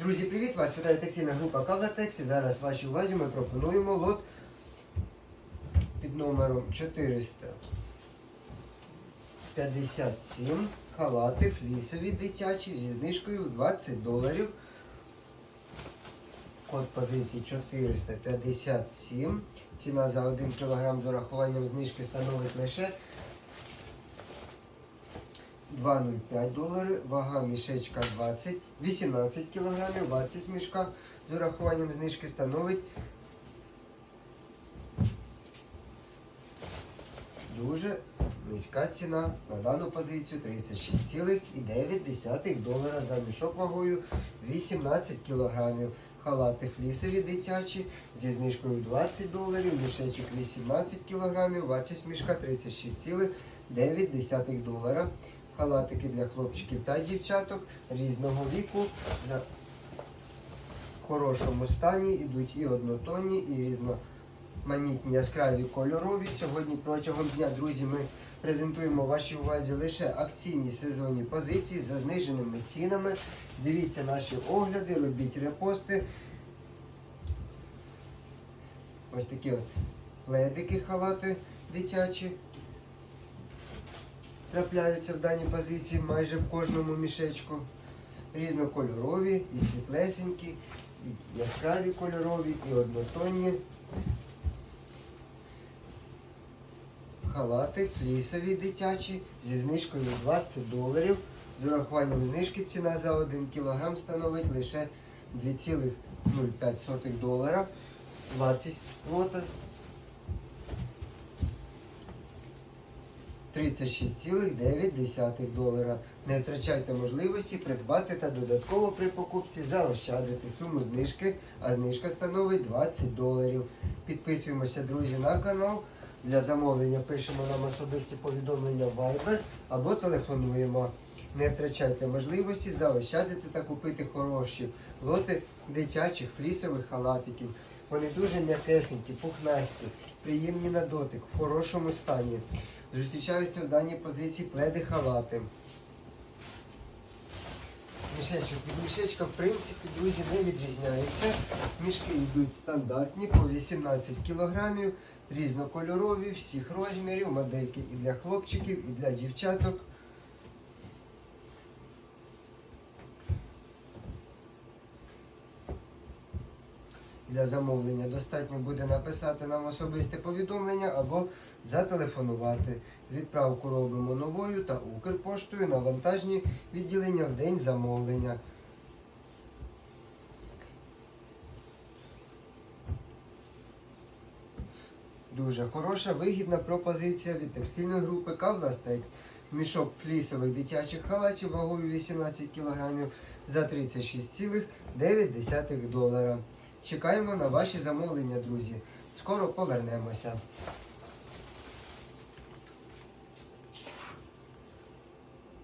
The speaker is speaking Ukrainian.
Друзі, привіт! Вас вітає текстильна група Кавлатекс. Зараз вашій увазі ми пропонуємо лот під номером 457 халати флісові дитячі зі знижкою 20 доларів. Код позиції 457. Ціна за 1 кг з урахуванням знижки становить лише 2,05 долари, вага мішечка 20, 18 кг, вартість мішка з урахуванням знижки становить дуже низька ціна на дану позицію 36,9 долара за мішок вагою 18 кг. Халати флісові дитячі зі знижкою 20 доларів, мішечок 18 кг, вартість мішка 36,9 долара халатики для хлопчиків та дівчаток різного віку. За хорошому стані йдуть і однотонні, і різноманітні яскраві кольорові. Сьогодні протягом дня, друзі, ми презентуємо вашій увазі лише акційні сезонні позиції за зниженими цінами. Дивіться наші огляди, робіть репости. Ось такі от пледики, халати дитячі трапляються в даній позиції майже в кожному мішечку. Різнокольорові, і світлесенькі, і яскраві кольорові, і однотонні. Халати флісові дитячі зі знижкою 20 доларів. З урахуванням знижки ціна за 1 кг становить лише 2,05 долара. Вартість лота 36,9 долара. Не втрачайте можливості придбати та додатково при покупці заощадити суму знижки, а знижка становить 20 доларів. Підписуємося, друзі, на канал. Для замовлення пишемо нам особисті повідомлення в Viber або телефонуємо. Не втрачайте можливості заощадити та купити хороші лоти дитячих флісових халатиків. Вони дуже м'якесенькі, пухнасті, приємні на дотик, в хорошому стані. Зустрічаються в даній позиції пледи халати. Мішечок від мішечка, в принципі, друзі, не відрізняється. Мішки йдуть стандартні по 18 кг, різнокольорові, всіх розмірів, модельки і для хлопчиків, і для дівчаток. Для замовлення достатньо буде написати нам особисте повідомлення або зателефонувати. Відправку робимо новою та Укрпоштою на вантажні відділення в день замовлення. Дуже хороша, вигідна пропозиція від текстильної групи Кавластекс. Мішок флісових дитячих халатів вагою 18 кг за 36,9 долара. Чекаємо на ваші замовлення, друзі. Скоро повернемося.